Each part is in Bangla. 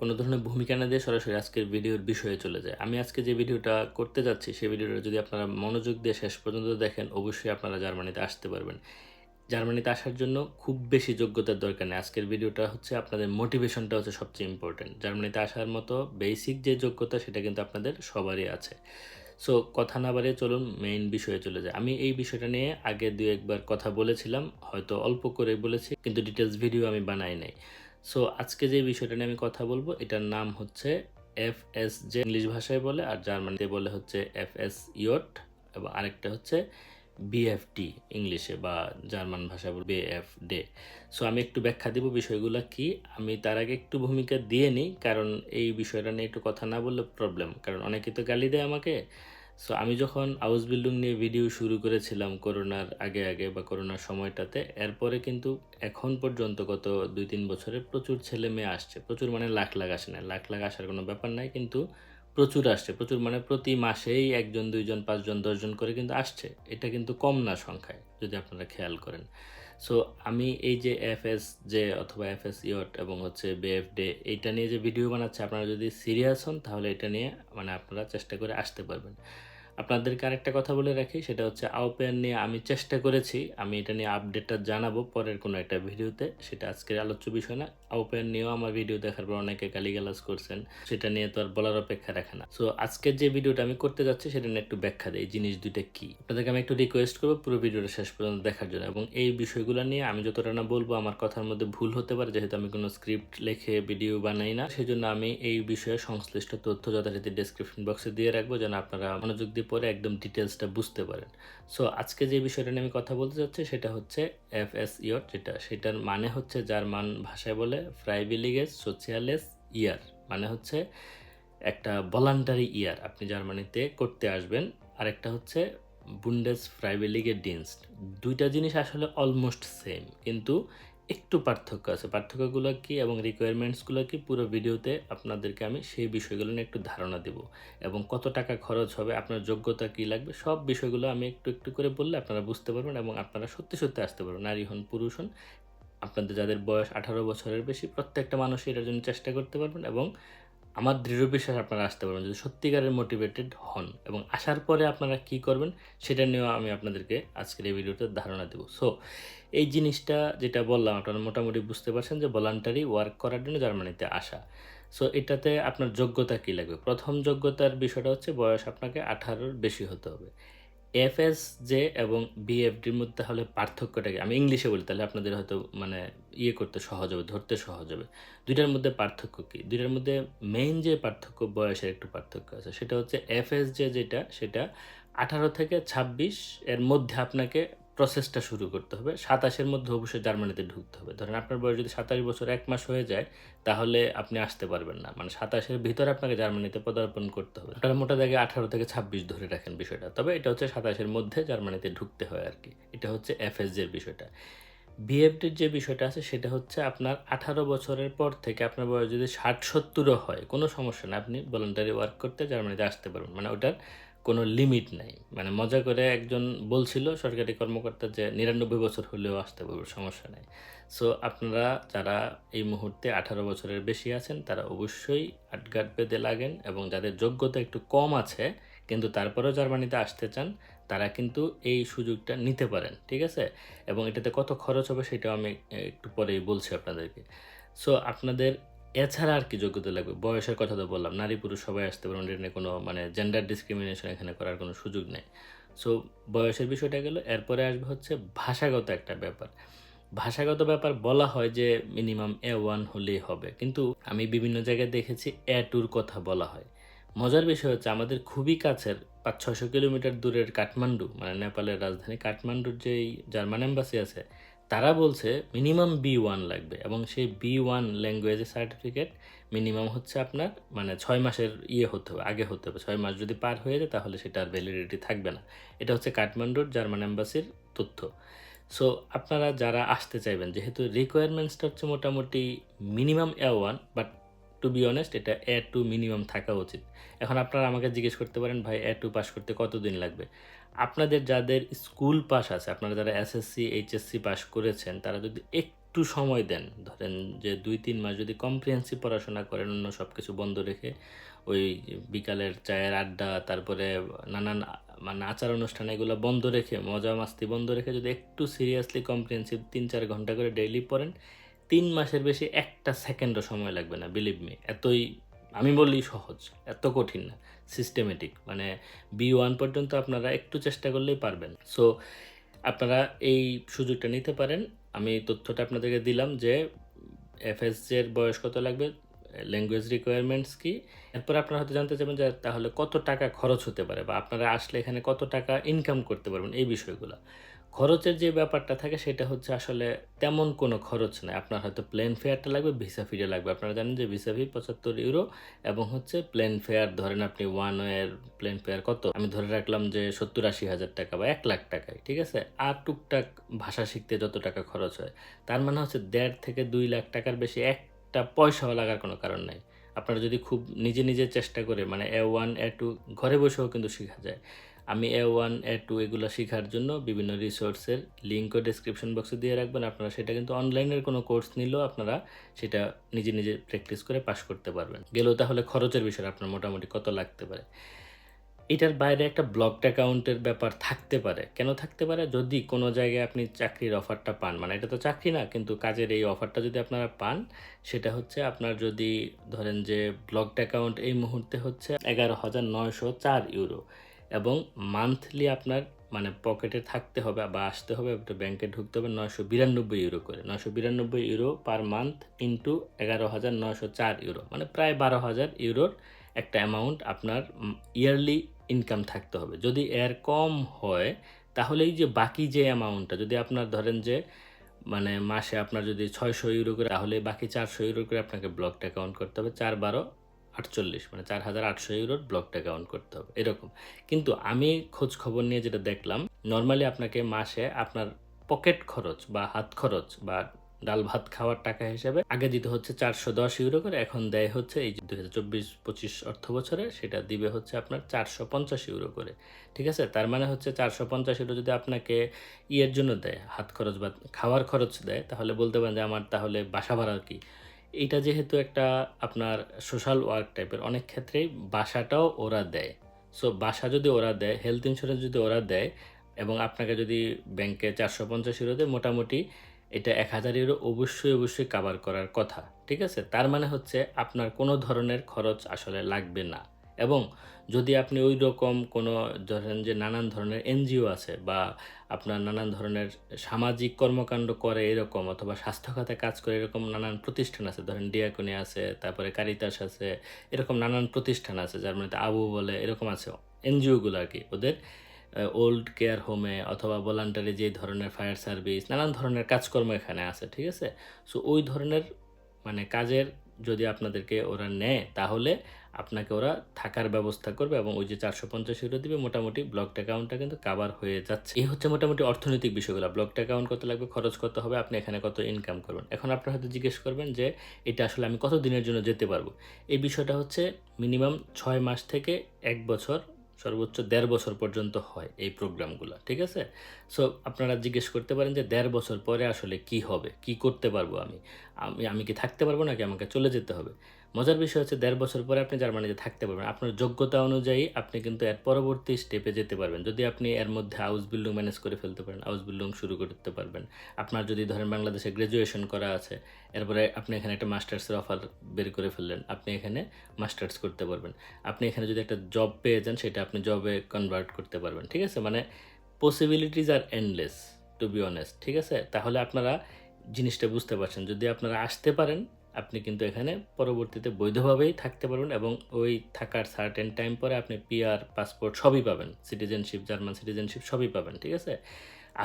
কোনো ধরনের ভূমিকা না দিয়ে সরাসরি আজকের ভিডিওর বিষয়ে চলে যায়। আমি আজকে যে ভিডিওটা করতে যাচ্ছি, সেই ভিডিওটা যদি আপনারা মনোযোগ দিয়ে শেষ পর্যন্ত দেখেন, অবশ্যই আপনারা জার্মানিতে আসতে পারবেন। জার্মানিতে আসার জন্য খুব বেশি যোগ্যতার দরকার নেই। আজকের ভিডিওটা হচ্ছে আপনাদের মোটিভেশনটা হচ্ছে সবচেয়ে ইম্পর্টেন্ট জার্মানিতে আসার মতো বেসিক যে যোগ্যতা, সেটা কিন্তু আপনাদের সবারই আছে। সো কথা না বাড়িয়ে চলুন মেইন বিষয়ে চলে যায় আমি এই বিষয়টা নিয়ে আগে দু একবার কথা বলেছিলাম, হয়তো অল্প করে বলেছি, কিন্তু ডিটেলস ভিডিও আমি বানাই নাই। সো আজকে যে বিষয়টা নিয়ে আমি কথা বলব, এটার নাম হচ্ছে এফ এস যে ইংলিশ ভাষায় বলে আর জার্মানিতে বলে হচ্ছে এফ এস ইয়ট এবং আরেকটা হচ্ছে বিএফডি ইংলিশে বা জার্মান ভাষায় বলবে বিএফ ডে সো আমি একটু ব্যাখ্যা দিব বিষয়গুলো কি। আমি তার আগে একটু ভূমিকা দিয়ে নিই, কারণ এই বিষয়টা নিয়ে একটু কথা না বললে প্রবলেম কারণ অনেকে তো গালি দেয় আমাকে। সো আমি যখন হাউস বিল্ডিং নিয়ে ভিডিও শুরু করেছিলাম করোনার আগে আগে বা করোনার সময়টাতে, এরপরে কিন্তু এখন পর্যন্ত গত দুই তিন বছরে প্রচুর ছেলে মেয়ে আসছে। প্রচুর মানে লাখ লাখ আসে না লাখ লাখ আসার কোনো ব্যাপার নাই, কিন্তু প্রচুর আসছে। প্রচুর মানে প্রতি মাসেই একজন, দুইজন, পাঁচজন, দশজন করে কিন্তু আসছে। এটা কিন্তু কম না সংখ্যায়, যদি আপনারা খেয়াল করেন। সো আমি এই যে এফ এস যে অথবা এফ এস ইয়ট এবং হচ্ছে বিএফ ডে এইটা নিয়ে যে ভিডিও বানাচ্ছে, আপনারা যদি সিরিয়াস হন, তাহলে এটা নিয়ে মানে আপনারা চেষ্টা করে আসতে পারবেন। আপনাদেরকে আরেকটা কথা বলে রাখি, সেটা হচ্ছে আউপেয়ার নিয়ে আমি চেষ্টা করেছি। আমি এটা নিয়ে আপডেটটা জানাব পরের কোনো একটা ভিডিওতে। সেটা আজকের আলোচ্য বিষয় না আউপেয়ার নিয়েও আমার ভিডিও দেখার পর অনেকে গালিগালাজ করছেন, সেটা নিয়ে তো আর বলার অপেক্ষা রাখে না। সো আজকের যে ভিডিওটা আমি করতে যাচ্ছি, সেটা নিয়ে একটু ব্যাখ্যা দেয় জিনিস দুইটা কি? আপনাদেরকে আমি একটু রিকোয়েস্ট করব পুরো ভিডিওটা শেষ পর্যন্ত দেখার জন্য এবং এই বিষয়গুলো নিয়ে আমি যতটা না বলব, আমার কথার মধ্যে ভুল হতে পারে, যেহেতু আমি কোনো স্ক্রিপ্ট লেখে ভিডিও বানাই না। সেজন্য আমি এই বিষয়ে সংশ্লিষ্ট তথ্য যথারীতি ডেসক্রিপশন বক্সে দিয়ে রাখব, যেন আপনারা মনোযোগ দিয়ে পরে একদম ডিটেলসটা বুঝতে পারেন। সো আজকে যে বিষয়টা নিয়ে আমি কথা বলতে চাচ্ছি সেটা হচ্ছে এফ এস ইয়র যেটা, সেটার মানে হচ্ছে জার্মান ভাষায় বলে ফ্রাইবিলিগেস সোশিয়ালেস ইয়ার মানে হচ্ছে একটা ভলান্টারি ইয়ার আপনি জার্মানিতে করতে আসবেন। আর একটা হচ্ছে বুন্ডেস ফ্রাইবিলিগের ডিনস্ট। দুইটা জিনিস আসলে অলমোস্ট সেম, কিন্তু একটু পার্থক্য আছে। পার্থক্যগুলো কি এবং রিকোয়ারমেন্টসগুলো কি পুরো ভিডিওতে আপনাদেরকে আমি সেই বিষয়গুলো নিয়ে একটু ধারণা দেব এবং কত টাকা খরচ হবে, আপনার যোগ্যতা কি লাগবে, সব বিষয়গুলো আমি একটু একটু করে বললে আপনারা বুঝতে পারবেন এবং আপনারা সত্যি সত্যি আসতে পারবেন। নারী হন, পুরুষ হন আপনাদের যাদের বয়স আঠারো বছরের বেশি, প্রত্যেকটা মানুষই এটার জন্য চেষ্টা করতে পারবেন এবং আমার দৃঢ় বিশ্বাস আপনারা আসতে পারবেন যদি সত্যিকারের মোটিভেটেড হন এবং আসার পরে আপনারা কি করবেন সেটা নিয়েও আমি আপনাদেরকে আজকের এই ভিডিওতে ধারণা দেবো। সো এই জিনিসটা যেটা বললাম, আপনারা মোটামুটি বুঝতে পারছেন যে ভলান্টারি ওয়ার্ক করার জন্য জার্মানিতে আসা। সো এটাতে আপনার যোগ্যতা কী লাগবে? প্রথম যোগ্যতার বিষয়টা হচ্ছে বয়স আপনাকে আঠারোর বেশি হতে হবে। এফএস জে এবং বিএফডির মধ্যে তাহলে পার্থক্যটা কি? আমি ইংলিশে বলি, তাহলে আপনাদের হয়তো মানে ইয়ে করতে সহজ হবে, ধরতে সহজ হবে। দুইটার মধ্যে পার্থক্য কি? দুইটার মধ্যে মেইন যে পার্থক্য, বয়সের একটু পার্থক্য আছে, সেটা হচ্ছে এফএস যে যেটা, সেটা আঠারো থেকে ছাব্বিশ এর মধ্যে আপনাকে প্রসেসটা শুরু করতে হবে। সাতাশের মধ্যে অবশ্যই জার্মানিতে ঢুকতে হবে। ধরেন আপনার বয়স যদি সাতাশ বছর এক মাস হয়ে যায়, তাহলে আপনি আসতে পারবেন না। মানে সাতাশের ভিতরে আপনাকে জার্মানিতে পদার্পণ করতে হবে। আপনারা মোটা দাগে আঠারো থেকে ছাব্বিশ ধরে রাখেন বিষয়টা। তবে এটা হচ্ছে সাতাশের মধ্যে জার্মানিতে ঢুকতে হয় আর কি। এটা হচ্ছে এফএসজির বিষয়টা। বিএফডির যে বিষয়টা আছে, সেটা হচ্ছে আপনার আঠারো বছরের পর থেকে আপনার বয়স যদি ষাট সত্তরও হয়, কোনো সমস্যা না। আপনি ভলেন্টারি ওয়ার্ক করতে জার্মানিতে আসতে পারবেন। মানে ওটার কোনো লিমিট নাই। মানে মজা করে একজন বলছিল সরকারি কর্মকর্তা যে, নিরানব্বই বছর হলেও আসতে পারবে, সমস্যা নেই। সো আপনারা যারা এই মুহূর্তে আঠারো বছরের বেশি আছেন, তারা অবশ্যই আটগাট বেঁধে লাগেন এবং যাদের যোগ্যতা একটু কম আছে, কিন্তু তারপরেও জার্মানিতে আসতে চান, তারা কিন্তু এই সুযোগটা নিতে পারেন, ঠিক আছে? এবং এটাতে কত খরচ হবে সেটাও আমি একটু পরেই বলছি আপনাদেরকে। সো আপনাদের এছাড়া আর কি যোগ্যতা লাগবে? বয়সের কথা তো বললাম, নারী পুরুষ সবাই আসতে পারবেন এটা নিয়ে কোনো মানে জেন্ডার ডিসক্রিমিনেশন এখানে করার কোনো সুযোগ নেই। সো বয়সের বিষয়টা গেল, এরপরে আসবে হচ্ছে ভাষাগত একটা ব্যাপার। ভাষাগত ব্যাপার বলা হয় যে মিনিমাম এ ওয়ান হলেই হবে, কিন্তু আমি বিভিন্ন জায়গায় দেখেছি এ টুর কথা বলা হয়। মজার বিষয় হচ্ছে আমাদের খুবই কাছের পাঁচ ছশো কিলোমিটার দূরের কাঠমান্ডু মানে নেপালের রাজধানী কাঠমান্ডুর যেই জার্মান এম্বাসি আছে তারা বলছে মিনিমাম বি ওয়ান লাগবে এবং সেই বি ওয়ান ল্যাঙ্গুয়েজের সার্টিফিকেট মিনিমাম হচ্ছে আপনার মানে ছয় মাসের ইয়ে হতে হবে, আগে হতে হবে। ছয় মাস যদি পার হয়ে যায় তাহলে সেটার ভ্যালিডিটি থাকবে না। এটা হচ্ছে কাঠমান্ডুর জার্মান অ্যাম্বাসির তথ্য। সো আপনারা যারা আসতে চাইবেন, যেহেতু রিকোয়ারমেন্টসটা হচ্ছে মোটামুটি minimum A one but to be honest এটা এ টু মিনিমাম থাকা উচিত। এখন আপনারা আমাকে জিজ্ঞেস করতে পারেন, ভাই এ টু পাস করতে কতদিন লাগবে? আপনাদের যাদের স্কুল পাস আছে, আপনারা যারা এসএসসি এইচএসসি পাস করেছেন, তারা যদি একটু সময় দেন, ধরেন যে দুই, তিন মাস যদি কম্প্রিহেন্সিভ পড়াশোনা করেন, অন্য সব কিছু বন্ধ রেখে ওই বিকালের চায়ের আড্ডা, তারপরে নানান মানে আচার অনুষ্ঠান এগুলো বন্ধ রেখে, মজা মাস্তি বন্ধ রেখে যদি একটু সিরিয়াসলি কম্প্রিহেন্সিভ তিন, চার ঘণ্টা করে ডেইলি পড়েন, তিন মাসের বেশি একটা সেকেন্ডও সময় লাগবে না বিলিভ মি এতই আমি বললি সহজ, এত কঠিন না সিস্টেমেটিক মানে বি ওয়ান পর্যন্ত আপনারা একটু চেষ্টা করলেই পারবেন। সো আপনারা এই সুযোগটা নিতে পারেন। আমি তথ্যটা আপনাদেরকে দিলাম যে এফএসজের বয়স কত লাগবে ল্যাঙ্গুয়েজ রিকোয়ারমেন্টস কি, এরপর আপনারা হয়তো জানতে চাইবেন যে তাহলে কত টাকা খরচ হতে পারে বা আপনারা আসলে এখানে কত টাকা ইনকাম করতে পারবেন, এই বিষয়গুলো। খরচের যে ব্যাপারটা থাকে সেটা হচ্ছে আসলে তেমন কোনো খরচ নেই। আপনার হয়তো প্লেন ফেয়ারটা লাগবে ভিসা ফিটা লাগবে। আপনারা জানেন যে ভিসা ফি পঁচাত্তর ইউরো এবং হচ্ছে প্লেন ফেয়ার ধরেন আপনি ওয়ান ওয়ের প্লেন ফেয়ার কত? আমি ধরে রাখলাম যে সত্তর আশি হাজার টাকা বা এক লাখ টাকায়, ঠিক আছে? আর টুকটাক ভাষা শিখতে যত টাকা খরচ হয়, তার মানে হচ্ছে দেড় থেকে দুই লাখ টাকার বেশি একটা পয়সাও লাগার কোনো কারণ নাই। আপনারা যদি খুব নিজে নিজে চেষ্টা করে মানে এ ওয়ান এ টু ঘরে বসেও কিন্তু শেখা যায়। আমি এ ওয়ান এ টু এগুলো শেখার জন্য বিভিন্ন রিসোর্সের লিঙ্কও ডিসক্রিপশন বক্সে দিয়ে রাখবেন। আপনারা সেটা কিন্তু অনলাইনের কোনো কোর্স নিলেও আপনারা সেটা নিজে নিজে প্র্যাকটিস করে পাশ করতে পারবেন। গেলেও তাহলে খরচের বিষয় আপনার মোটামুটি কত লাগতে পারে। এটার বাইরে একটা ব্লকড অ্যাকাউন্টের ব্যাপার থাকতে পারে। কেন থাকতে পারে? যদি কোনো জায়গায় আপনি চাকরির অফারটা পান মানে এটা তো চাকরি না, কিন্তু কাজের এই অফারটা যদি আপনারা পান, সেটা হচ্ছে আপনার যদি ধরেন যে ব্লকড অ্যাকাউন্ট এই মুহূর্তে হচ্ছে এগারো হাজার নয়শো চার ইউরো এবং মান্থলি আপনার মানে পকেটে থাকতে হবে বা আসতে হবে একটা ব্যাংকে ঢুকতে হবে নয়শো বিরানব্বই ইউরো করে। নয়শো বিরানব্বই ইউরো পার মান্থ ইন্টু এগারো হাজার নয়শো চার ইউরো মানে প্রায় বারো হাজার ইউরোর একটা অ্যামাউন্ট আপনার ইয়ারলি ইনকাম থাকতে হবে। যদি এর কম হয়, তাহলে এই যে বাকি যে অ্যামাউন্টটা যদি আপনার ধরেন যে মানে মাসে আপনার যদি ছয়শো ইউরো করে, তাহলে বাকি চারশো ইউরো করে আপনাকে ব্লকড অ্যাকাউন্ট করতে হবে। চার বারো আটচল্লিশ মানে চার হাজার আটশো ইউরোর ব্লকড অ্যাকাউন্ট করতে হবে, এরকম। কিন্তু আমি খোঁজ খবর নিয়ে যেটা দেখলাম নর্মালি আপনাকে মাসে আপনার পকেট খরচ বা হাত খরচ বা ডাল ভাত খাওয়ার টাকা হিসেবে আগে দিতে হচ্ছে চারশো দশ ইউরো করে, এখন দেয় হচ্ছে এই দুই হাজার চব্বিশ, পঁচিশ অর্থ বছরে সেটা দিবে হচ্ছে আপনার চারশো পঞ্চাশ ইউরো করে, ঠিক আছে? তার মানে হচ্ছে চারশো পঞ্চাশ ইউরো যদি আপনাকে ইয়ের জন্য দেয়, হাত খরচ বা খাওয়ার খরচ দেয়, তাহলে বলতে পারেন যে আমার তাহলে বাসা ভাড়া কি এইটা যেহেতু একটা আপনার সোশ্যাল ওয়ার্ক টাইপের অনেক ক্ষেত্রেই বাসাটাও ওরা দেয়। সো বাসা যদি ওরা দেয় হেলথ ইন্স্যুরেন্স যদি ওরা দেয়, এবং আপনাকে যদি ব্যাংকে চারশো পঞ্চাশ ইউরো দেয়, মোটামুটি এটা এক হাজার ইউরো অবশ্যই অবশ্যই কাভার করার কথা, ঠিক আছে? তার মানে হচ্ছে আপনার কোনো ধরনের খরচ আসলে লাগবে না। এবং যদি আপনি ওই রকম কোনো ধরেন যে নানান ধরনের এনজিও আছে বা আপনার নানান ধরনের সামাজিক কর্মকাণ্ড করে এরকম অথবা স্বাস্থ্য খাতে কাজ করে এরকম নানান প্রতিষ্ঠান আছে, ধরেন ডিয়াকনি আছে, তারপরে কারিতাস আছে, এরকম নানান প্রতিষ্ঠান আছে, যার মধ্যে আবু বলে এরকম আছে এনজিওগুলো আর কি। ওদের ওল্ড কেয়ার হোমে অথবা ভলান্টারি যে ধরনের ফায়ার সার্ভিস নানান ধরনের কাজকর্ম এখানে আছে, ঠিক আছে? সো ওই ধরনের মানে কাজের যদি আপনাদেরকে ওরা নেয়, তাহলে আপনাকে ওরা থাকার ব্যবস্থা করবে এবং ওই যে চারশো পঞ্চাশ ইউরো দিবে, মোটামুটি ব্লকড অ্যাকাউন্টটা কিন্তু কাভার হয়ে যাচ্ছে। এই হচ্ছে মোটামুটি অর্থনৈতিক বিষয়গুলো। ব্লকড অ্যাকাউন্ট কত লাগবে, খরচ কত হবে, আপনি এখানে কত ইনকাম করবেন। এখন আপনার হয়তো জিজ্ঞেস করবেন যে, এটা আসলে আমি কত দিনের জন্য যেতে পারব? এই বিষয়টা হচ্ছে মিনিমাম ছয় মাস থেকে এক বছর, সর্বোচ্চ দেড় বছর পর্যন্ত হয় এই প্রোগ্রামগুলো ঠিক আছে? সো আপনারা জিজ্ঞেস করতে পারেন যে, দেড় বছর পরে আসলে কি হবে? কি করতে পারব আমি? আমি আমি কি থাকতে পারব নাকি আমাকে চলে যেতে হবে? মজার বিষয় হচ্ছে দেড় বছর পরে আপনি জার্মানিতে থাকতে পারবেন। আপনার যোগ্যতা অনুযায়ী আপনি কিন্তু এর পরবর্তী স্টেপে যেতে পারবেন। যদি আপনি এর মধ্যে হাউস বিল্ডিং ম্যানেজ করে ফেলতে পারেন হাউস বিল্ডিং শুরু করতে পারবেন। আপনার যদি ধরেন বাংলাদেশে গ্র্যাজুয়েশন করা আছে, এরপরে আপনি এখানে একটা মাস্টার্সের অফার বের করে ফেললেন, আপনি এখানে মাস্টার্স করতে পারবেন। আপনি এখানে যদি একটা জব পেয়ে যান, সেটা আপনি জবে কনভার্ট করতে পারবেন। ঠিক আছে? মানে possibilities are endless to be honest ঠিক আছে? তাহলে আপনারা জিনিসটা বুঝতে পারছেন। যদি আপনারা আসতে পারেন আপনি কিন্তু এখানে পরবর্তীতে বৈধভাবেই থাকতে পারবেন এবং ওই থাকার সার্টেন টাইম পরে আপনি পিআর পাসপোর্ট সবই পাবেন। সিটিজেনশিপ জার্মান সিটিজেনশিপ সবই পাবেন, ঠিক আছে?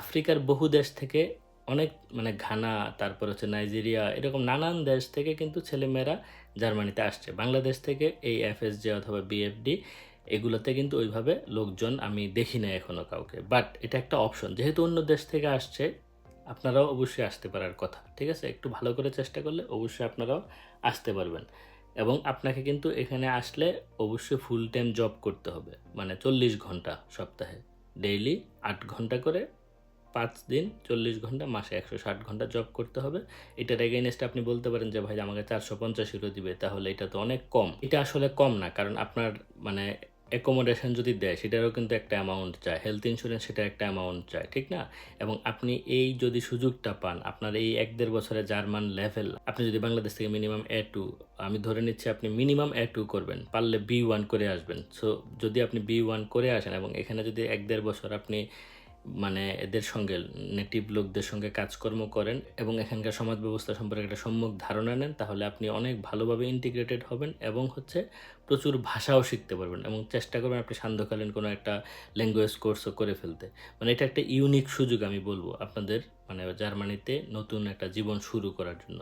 আফ্রিকার বহু দেশ থেকে অনেক মানে ঘানা, তারপর হচ্ছে নাইজেরিয়া, এরকম নানান দেশ থেকে কিন্তু ছেলেমেয়েরা জার্মানিতে আসছে। বাংলাদেশ থেকে এই এফএসজে অথবা বিএফডি এগুলোতে কিন্তু ওইভাবে লোকজন আমি দেখি না এখনও কাউকে। বাট এটা একটা অপশন যেহেতু অন্য দেশ থেকে আসছে আপনারাও অবশ্যই আসতে পারার কথা, ঠিক আছে? একটু ভালো করে চেষ্টা করলে অবশ্যই আপনারাও আসতে পারবেন। এবং আপনাকে কিন্তু এখানে আসলে অবশ্যই ফুল টাইম জব করতে হবে। মানে চল্লিশ ঘণ্টা সপ্তাহে। ডেইলি আট ঘণ্টা করে পাঁচ দিন চল্লিশ ঘণ্টা, মাসে একশো ষাট ঘণ্টা জব করতে হবে। এটার এগেনস্টে আপনি বলতে পারেন যে, ভাই, আমাকে চারশো পঞ্চাশ ইউরো দিবে, তাহলে এটা তো অনেক কম। এটা আসলে কম না, কারণ আপনার মানে অ্যাকোমোডেশন যদি দেয়, সেটারও কিন্তু একটা অ্যামাউন্ট চায় হেলথ ইন্স্যুরেন্স সেটা একটা অ্যামাউন্ট চায় ঠিক না? এবং আপনি এই যদি সুযোগটা পান, আপনার এই এক দেড় বছরের জার্মান লেভেল আপনি যদি বাংলাদেশ থেকে মিনিমাম এ টু আমি ধরে নিচ্ছি আপনি মিনিমাম এ টু করবেন, পারলে বি ওয়ান করে আসবেন। সো যদি আপনি বি ওয়ান করে আসেন এবং এখানে যদি এক দেড় বছর আপনি মানে এদের সঙ্গে নেটিভ লোকদের সঙ্গে কাজকর্ম করেন এবং এখানকার সমাজ ব্যবস্থা সম্পর্কে একটা সম্যক ধারণা নেন, তাহলে আপনি অনেক ভালোভাবে ইন্টিগ্রেটেড হবেন এবং হচ্ছে প্রচুর ভাষাও শিখতে পারবেন এবং চেষ্টা করবেন আপনি সান্ধ্যকালীন কোনো একটা ল্যাঙ্গুয়েজ কোর্সও করে ফেলতে। মানে এটা একটা ইউনিক সুযোগ আমি বলব আপনাদের মানে জার্মানিতে নতুন একটা জীবন শুরু করার জন্য।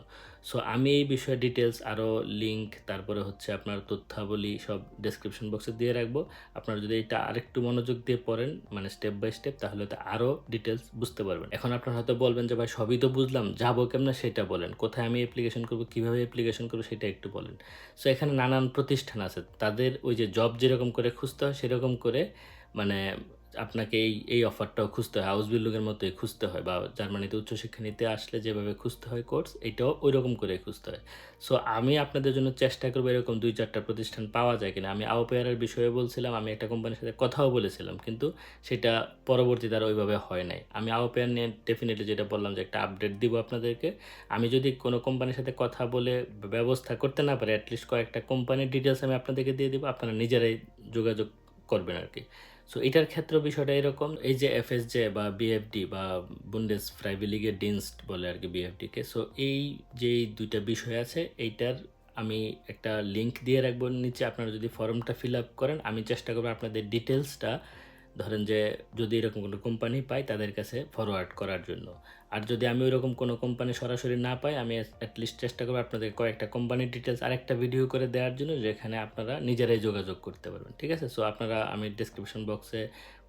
সো আমি এই বিষয়ে ডিটেলস আরও লিঙ্ক তারপরে হচ্ছে আপনার তথ্যাবলী সব ডেসক্রিপশন বক্সে দিয়ে রাখব। আপনারা যদি এটা আরেকটু মনোযোগ দিয়ে পড়েন মানে স্টেপ বাই স্টেপ তাহলে তো আরও ডিটেলস বুঝতে পারবেন। এখন আপনারা হয়তো বলবেন যে, ভাই, সবই তো বুঝলাম, যাব কেমন? সেটা বলেন। কোথায় আমি অ্যাপ্লিকেশন করব, কীভাবে অ্যাপ্লিকেশন করব, সেটা একটু বলেন। সো এখানে নানান প্রতিষ্ঠান আছে। তাদের ওই যে জব যেরকম করে খুঁজতে হয়, সেরকম করে মানে আপনাকে এই এই অফারটাও খুঁজতে হয় হাউস বিল্ডিংয়ের মতোই খুঁজতে হয় বা জার্মানিতে উচ্চশিক্ষা নিতে আসলে যেভাবে খুঁজতে হয় কোর্স এটাও ওই রকম করে খুঁজতে হয়। সো আমি আপনাদের জন্য চেষ্টা করব এরকম দুই চারটা প্রতিষ্ঠান পাওয়া যায় কিনা। আমি আওপেয়ারের বিষয়ে বলছিলাম, আমি একটা কোম্পানির সাথে কথাও বলেছিলাম, কিন্তু সেটা পরবর্তীতে আর ওইভাবে হয় নাই। আমি আওপেয়ার নিয়ে ডেফিনেটলি যেটা বললাম যে একটা আপডেট দিব আপনাদেরকে। আমি যদি কোনো কোম্পানির সাথে কথা বলে ব্যবস্থা করতে না পারি অ্যাটলিস্ট কয়েকটা কোম্পানির ডিটেলস আমি আপনাদেরকে দিয়ে দিব, আপনারা নিজেরাই যোগাযোগ করবেন আর কি সো এটার ক্ষেত্র বিষয়টা এরকম, এই যে এফএসজে বা বিএফডি বা বুন্ডেস ফ্রাইভিলিগের ডিনস্ট বলে আর কি বিএফডিকে সো এই যে দুইটা বিষয় আছে, এইটার আমি একটা লিঙ্ক দিয়ে রাখব নিচে, আপনারা যদি ফর্মটা ফিল আপ করেন, আমি চেষ্টা করব আপনাদের ডিটেলসটা ধরেন যে যদি এরকম কোনো কোম্পানি পাই তাদের কাছে ফরওয়ার্ড করার জন্য। আর যদি আমি ওইরকম কোনো কোম্পানি সরাসরি না পাই, আমি অ্যাটলিস্ট চেষ্টা করব আপনাদের কয়েকটা কোম্পানির ডিটেলস আরেকটা ভিডিও করে দেওয়ার জন্য, যেখানে আপনারা নিজেরাই যোগাযোগ করতে পারবেন, ঠিক আছে? সো আপনারা আমি ডিসক্রিপশন বক্সে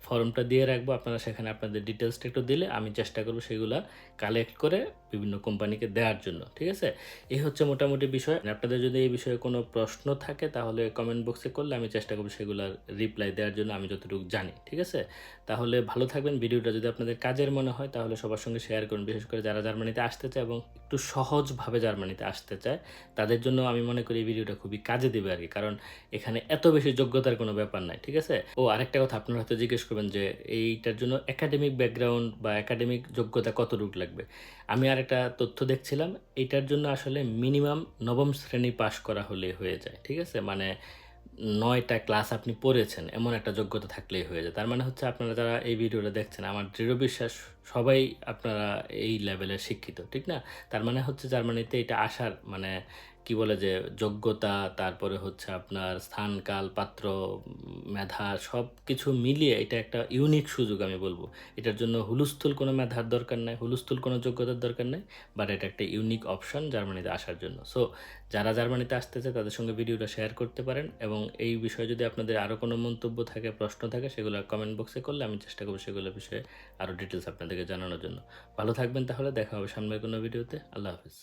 ফর্মটা দিয়ে রাখব, আপনারা সেখানে আপনাদের ডিটেলসটা একটু দিলে আমি চেষ্টা করব সেগুলো কালেক্ট করে বিভিন্ন কোম্পানিকে দেওয়ার জন্য, ঠিক আছে? এই হচ্ছে মোটামুটি বিষয়। আপনাদের যদি এই বিষয়ে কোনো প্রশ্ন থাকে, তাহলে কমেন্ট বক্সে করলে আমি চেষ্টা করব সেগুলোর রিপ্লাই দেওয়ার জন্য, আমি যতটুকু জানি, ঠিক আছে? তাহলে ভালো থাকবেন। ভিডিওটা যদি আপনাদের কাজের মনে হয়, তাহলে সবার সঙ্গে শেয়ার করুন। বিশেষ করে যারা জার্মানিতে আসতে চায় এবং একটু সহজভাবে জার্মানিতে আসতে চায়, তাদের জন্য আমি মনে করি এই ভিডিওটা খুবই কাজে দেবে আর কি। কারণ এখানে এত বেশি যোগ্যতার কোনো ব্যাপার নাই, ঠিক আছে? ও আরেকটা কথা, আপনারা হয়তো জিজ্ঞেস করবেন যে, এইটার জন্য একাডেমিক ব্যাকগ্রাউন্ড বা একাডেমিক যোগ্যতা কতটুকু লাগবে? আমি আর একটা তথ্য দেখছিলাম, এটার জন্য আসলে মিনিমাম নবম শ্রেণি পাশ করা হলে হয়ে যায়, ঠিক আছে? মানে নয়টা ক্লাস আপনি পড়েছেন, এমন একটা যোগ্যতা থাকলেই হয়ে যায়। তার মানে হচ্ছে আপনারা যারা এই ভিডিওটা দেখছেন, আমার দৃঢ় বিশ্বাস, সবাই আপনারা এই লেভেলে শিক্ষিত, ঠিক না? তার মানে হচ্ছে জার্মানিতে এটা আসার মানে কি বলে যে, যোগ্যতা, তারপরে হচ্ছে আপনার স্থান, কাল, পাত্র, মেধা সব কিছু মিলিয়ে এটা একটা ইউনিক সুযোগ আমি বলব। এটার জন্য হুলস্থুল কোনো মেধার দরকার নাই, হুলুস্থুল কোনো যোগ্যতার দরকার নেই বাট এটা একটা ইউনিক অপশন জার্মানিতে আসার জন্য। সো যারা জার্মানিতে আসতেছে তাদের সঙ্গে ভিডিওটা শেয়ার করতে পারেন এবং এই বিষয়ে যদি আপনাদের আরও কোনো মন্তব্য থাকে, প্রশ্ন থাকে, সেগুলো কমেন্ট বক্সে করলে আমি চেষ্টা করব সেগুলো বিষয়ে আরও ডিটেলস আপনাদেরকে জানানোর জন্য। ভালো থাকবেন তাহলে, দেখা হবে সামনের কোনো ভিডিওতে। আল্লাহ হাফিজ।